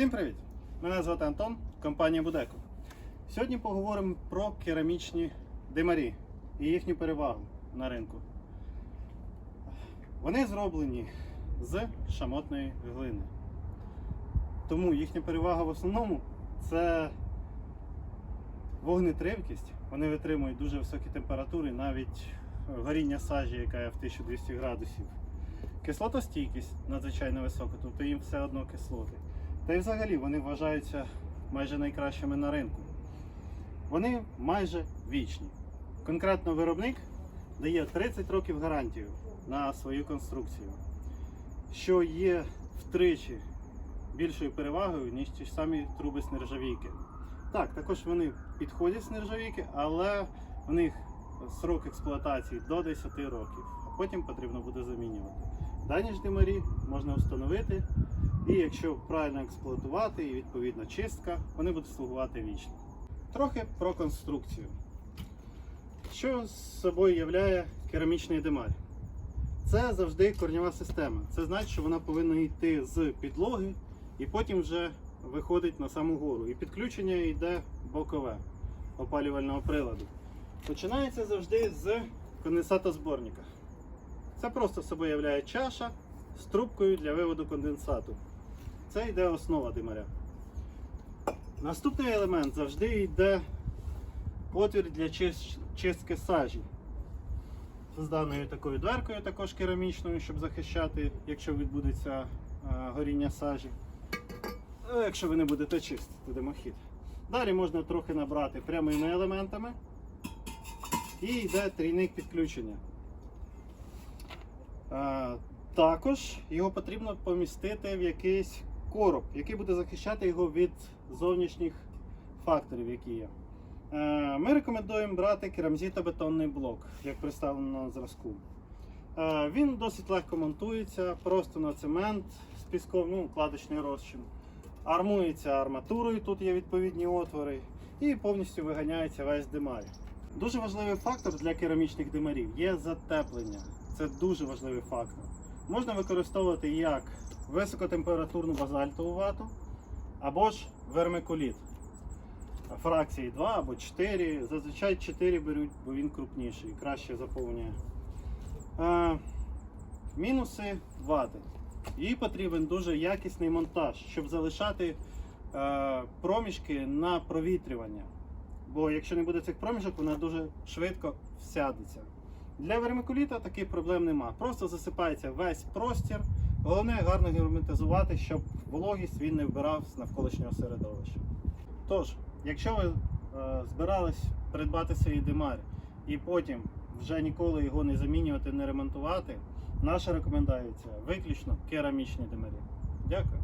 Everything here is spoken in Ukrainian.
Всім привіт! Мене звати Антон, компанія Будеко. Сьогодні поговоримо про керамічні димарі і їхню перевагу на ринку. Вони зроблені з шамотної глини. Тому їхня перевага в основному це вогнетривкість. Вони витримують дуже високі температури, навіть горіння сажі, яка є в 1200 градусів. Кислотостійкість надзвичайно висока, тобто їм все одно кислоти. Та й взагалі вони вважаються майже найкращими на ринку. Вони майже вічні. Конкретно виробник дає 30 років гарантію на свою конструкцію, що є втричі більшою перевагою, ніж ті ж самі труби з. Так, також вони підходять з нержавійки, але в них срок експлуатації до 10 років, а потім потрібно буде замінювати. Дані ж димарі можна встановити, і якщо правильно експлуатувати і відповідна чистка, вони будуть слугувати вічно. Трохи про конструкцію. Що з собою являє керамічний димар? Це завжди корнєва система. Це значить, що вона повинна йти з підлоги і потім вже виходить на саму гору. І підключення йде бокове опалювального приладу. Починається завжди з конденсатозборника. Це просто собою являє чаша з трубкою для виводу конденсату. Це йде основа димаря. Наступний елемент завжди йде отвір для чистки сажі. З даною такою дверкою, також керамічною, щоб захищати, якщо відбудеться е, горіння сажі. Е, Якщо ви не будете чистити димохід. Далі можна трохи набрати прямими елементами. І йде трійник підключення. Е, Також його потрібно помістити в якийсь короб, який буде захищати його від зовнішніх факторів, які є. Е, Ми рекомендуємо брати керамзітобетонний блок, як представлено на зразку. Е, Він досить легко монтується, просто на цемент з піском, ну, кладочний розчин. Армується арматурою, тут є відповідні отвори, і повністю виганяється весь димар. Дуже важливий фактор для керамічних димарів є затеплення. Це дуже важливий фактор. Можна використовувати як високотемпературну базальтову вату, або ж вермикуліт. Фракції 2 або 4. Зазвичай 4 беруть, бо він крупніший, краще заповнює. Е, мінуси вати. Їй потрібен дуже якісний монтаж, щоб залишати е, проміжки на провітрювання. Бо якщо не буде цих проміжок, вона дуже швидко всядеться. Для вермикуліта таких проблем нема. Просто засипається весь простір. Головне гарно герметизувати, щоб вологість він не вбирав з навколишнього середовища. Тож, якщо ви е, збирались придбати свій димар і потім вже ніколи його не замінювати, не ремонтувати, наша рекомендація виключно керамічні димарі. Дякую.